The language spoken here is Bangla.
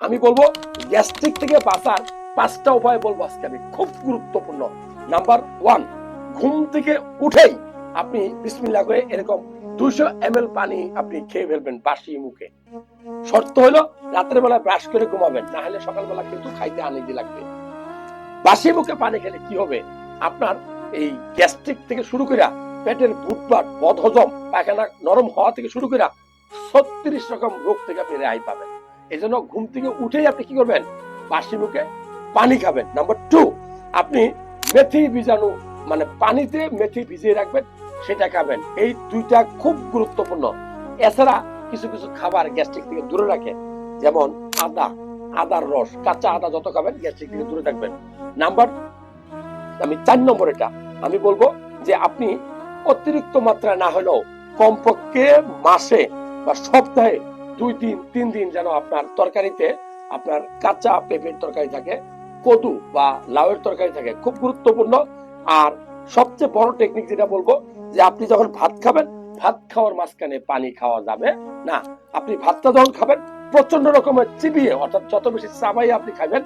আমি বলব, গ্যাস্ট্রিক থেকে বাঁচার পাঁচটা উপায় বলব আজকে আমি, খুব গুরুত্বপূর্ণ। নাম্বার ওয়ান ঘুম থেকে উঠেই আপনি বিসমিল্লা করে এরকম দুইশো এম পানি আপনি খেয়ে ফেলবেন বাসি মুখে। শর্ত হলো, রাতের বেলা ব্রাশ করে ঘুমাবেন, না হলে সকালবেলা কিন্তু খাইতে আনিদি লাগবে। বাসি মুখে পানি খেলে কি হবে? আপনার এই গ্যাস্ট্রিক থেকে শুরু করে পেটের বুটবাট বদহজম, পায়খানা নরম হওয়া থেকে শুরু করে ছত্রিশ রকম রোগ থেকে আপনি রেহাই পাবেন। এই জন্য ঘুম থেকে উঠেই আপনি কি করবেন? বাসি মুখে পানি খাবেন। নাম্বার টু আপনি মেথি বীজাণু মানে পানিতে মেথি ভিজিয়ে রাখবেন, সেটা খাবেন। এই দুইটা খুব গুরুত্বপূর্ণ। এছাড়া কিছু কিছু খাবার গ্যাস্ট্রিক থেকে দূরে রাখে, যেমন আদা, আদার রস, কাঁচা আদা যত খাবেন, গ্যাস্ট্রিক থেকে দূরে থাকবেন। নাম্বার আমি চার নম্বর এটা। আমি বলব যে আপনি অতিরিক্ত মাত্রা না হলেও কমপক্ষে মাসে বা সপ্তাহে দুই দিন তিন দিন যেন আপনার তরকারিতে আপনার কাঁচা পেঁপের তরকারি থাকে, কদু বা লাউয়ের তরকারি থাকে, খুব গুরুত্বপূর্ণ। আর সবচেয়ে বড় টেকনিক যেটা বলব, যে আপনি যখন ভাত খাবেন, ভাত খাওয়ার মাঝখানে পানি খাওয়া যাবে না। আপনি ভাতটা যখন খাবেন প্রচণ্ড রকমের চিবিয়ে, অর্থাৎ যত বেশি চাবাই আপনি খাবেন